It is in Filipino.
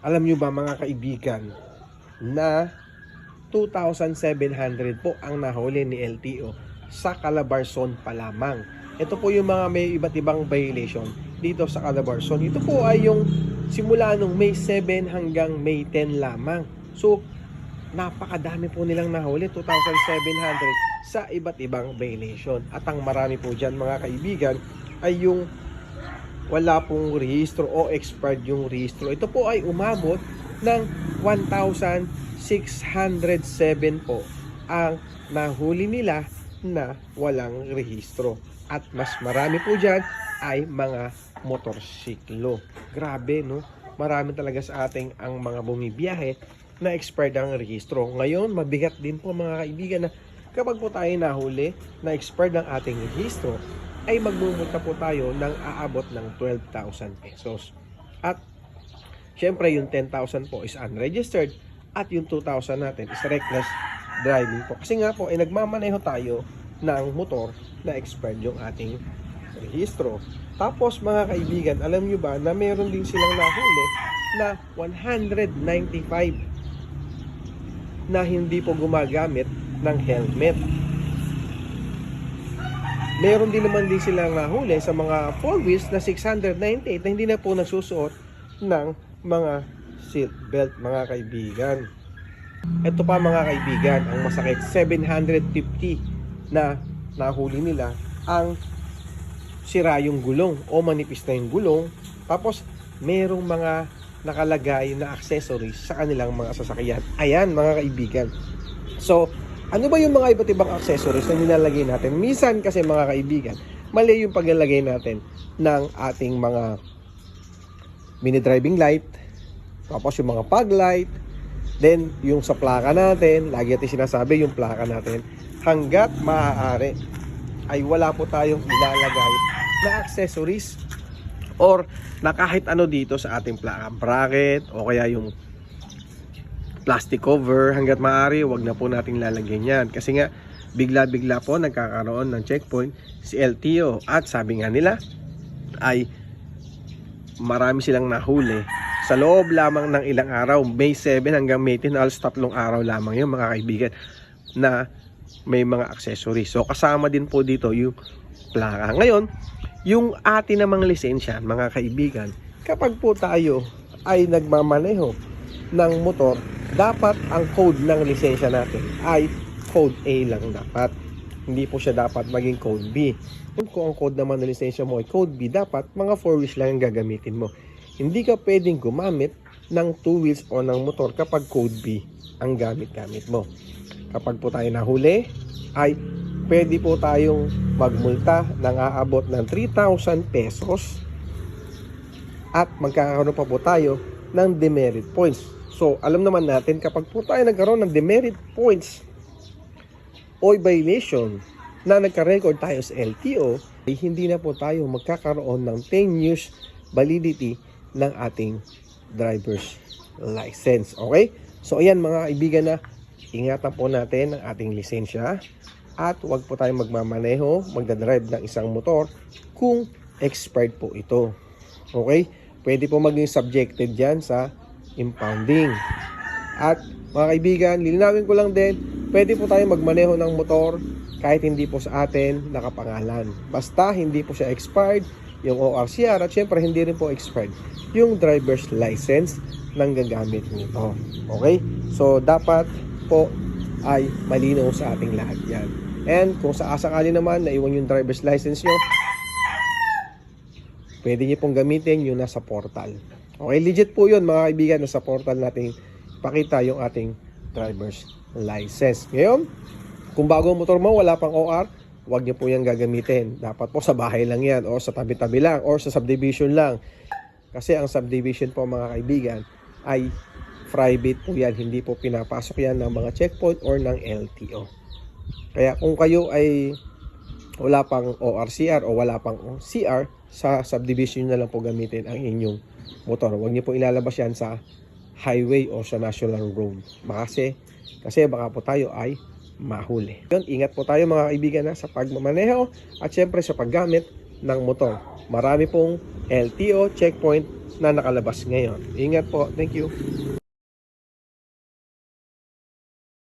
Alam nyo ba mga kaibigan na 2,700 po ang nahuli ni LTO sa Calabarzon pa lamang. Ito po yung mga may iba't ibang violation dito sa Calabarzon. Ito po ay yung simula nung May 7 hanggang May 10 lamang. So, napakadami po nilang nahuli, 2,700 sa iba't ibang violation. At ang marami po dyan mga kaibigan ay yung wala pong rehistro o expired yung rehistro. Ito po ay umabot ng 1,607 po ang nahuli nila na walang rehistro. At mas marami po dyan ay mga motorsiklo. Grabe, no? Marami talaga sa ating ang mga bumibiyahe na expired ang rehistro. Ngayon, mabigat din po mga kaibigan na kapag po tayo nahuli na expired ang ating rehistro, ay magmumulta po tayo ng aabot ng 12,000 pesos. At syempre yung 10,000 po is unregistered at yung 2,000 natin is reckless driving po. Kasi nga po ay nagmamaneho tayo ng motor na expired yung ating rehistro. Tapos mga kaibigan, alam nyo ba na meron din silang nahuli na 195 na hindi po gumagamit ng helmet. Meron din naman din silang nahuli sa mga four wheels na 698 na hindi na po nagsusuot ng mga seat belt mga kaibigan. Ito pa mga kaibigan, ang masakit 750 na nahuli nila ang sira yung gulong o manipis na yung gulong. Tapos merong mga nakalagay na accessories sa kanilang mga sasakyan. Ayan mga kaibigan. So, ano ba yung mga iba't ibang accessories na nilalagay natin? Minsan kasi mga kaibigan, mali yung paglalagay natin ng ating mga mini driving light, tapos yung mga fog light, then yung sa plaka natin, lagi natin sinasabi yung plaka natin, hanggat maaari ay wala po tayong ilalagay na accessories or na kahit ano dito sa ating plaka bracket o kaya yung plastic cover hanggat maaari wag na po nating lalagyan yan. Kasi nga bigla-bigla po nagkakaroon ng checkpoint si LTO at sabi nga nila ay marami silang nahuli sa loob lamang ng ilang araw. May 7 hanggang May 10 alos tatlong araw lamang yun mga kaibigan na may mga accessories. So kasama din po dito yung plaka. Ngayon yung atin namang lisensya mga kaibigan kapag po tayo ay nagmamaneho ng motor dapat ang code ng lisensya natin ay code A lang dapat. Hindi po siya dapat maging code B. Kung ang code naman ng lisensya mo ay code B, dapat mga 4 wheels lang ang gagamitin mo. Hindi ka pwedeng gumamit ng 2 wheels o ng motor kapag code B ang gamit-gamit mo. Kapag po tayo nahuli, ay pwede po tayong magmulta ng aabot ng 3,000 pesos at magkakaroon pa po tayo ng demerit points. So, alam naman natin kapag po tayo nagkaroon ng demerit points o violation na nagka-record tayo sa LTO, ay hindi na po tayo magkakaroon ng 10 years validity ng ating driver's license. Okay? So, ayan mga kaibigan na ingatan po natin ang ating lisensya at huwag po tayong magmamaneho, magdadrive ng isang motor kung expired po ito. Okay? Pwede po maging subjected dyan sa impounding. At mga kaibigan, lilinawin ko lang din, pwede po tayo magmaneho ng motor kahit hindi po sa atin nakapangalan. Basta hindi po siya expired, yung ORCR at syempre hindi rin po expired yung driver's license ng gagamit nito. Okay? So dapat po ay malinaw sa ating lahat yan. And kung sa asakali naman na iwan yung driver's license nyo, pwede nyo pong gamitin yung nasa portal. Okay, legit po yun mga kaibigan, nasa portal natin pakita yung ating driver's license. Ngayon, kung bago ang motor mo, wala pang OR, huwag nyo po yan gagamitin. Dapat po sa bahay lang yan, o sa tabi-tabi lang, or sa subdivision lang. Kasi ang subdivision po mga kaibigan ay private po yan, hindi po pinapasok yan ng mga checkpoint or ng LTO. Kaya kung kayo ay wala pang ORCR o wala pang CR, sa subdivision na lang po gamitin ang inyong motor. Huwag niyo po ilalabas yan sa highway o sa national road. Kasi, kasi baka po tayo ay mahuli. Yun, ingat po tayo mga kaibigan na sa pagmamaneho at syempre sa paggamit ng motor. Marami pong LTO checkpoint na nakalabas ngayon. Ingat po. Thank you.